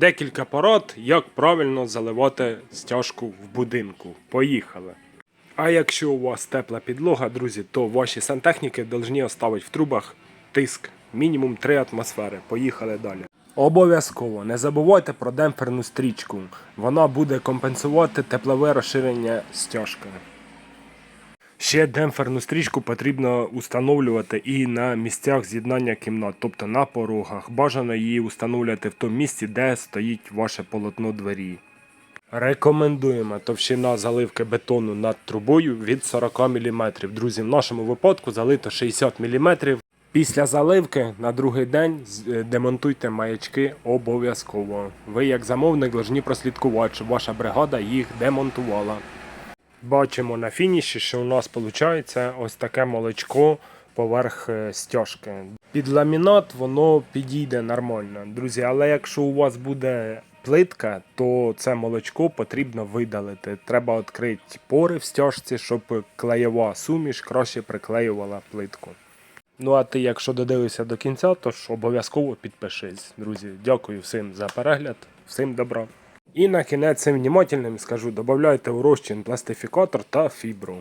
Декілька порад, як правильно заливати стяжку в будинку. Поїхали. А якщо у вас тепла підлога, друзі, то ваші сантехніки повинні оставити в трубах тиск мінімум 3 атмосфери. Поїхали далі. Обов'язково не забувайте про демпферну стрічку. Вона буде компенсувати теплове розширення стяжки. Ще демпферну стрічку потрібно установлювати і на місцях з'єднання кімнат, тобто на порогах. Бажано її установлювати в тому місці, де стоїть ваше полотно двері. Рекомендуємо товщина заливки бетону над трубою від 40 мм. Друзі, в нашому випадку залито 60 мм. Після заливки на другий день е, демонтуйте маячки обов'язково. Ви, як замовник, повинні прослідкувати, щоб ваша бригада їх демонтувала. Бачимо на фініші, що у нас виходить ось таке молочко поверх е, стяжки. Під ламінат воно підійде нормально, друзі. Але якщо у вас буде плитка, то це молочко потрібно видалити. Треба відкрити пори в стяжці, щоб клеєва суміш краще приклеювала плитку. Ну а ти, якщо додивився до кінця, то ж обов'язково підпишись, друзі. Дякую всім за перегляд, всім добра. І на кінець цим внімательним скажу, додавайте у розчин пластифікатор та фібру.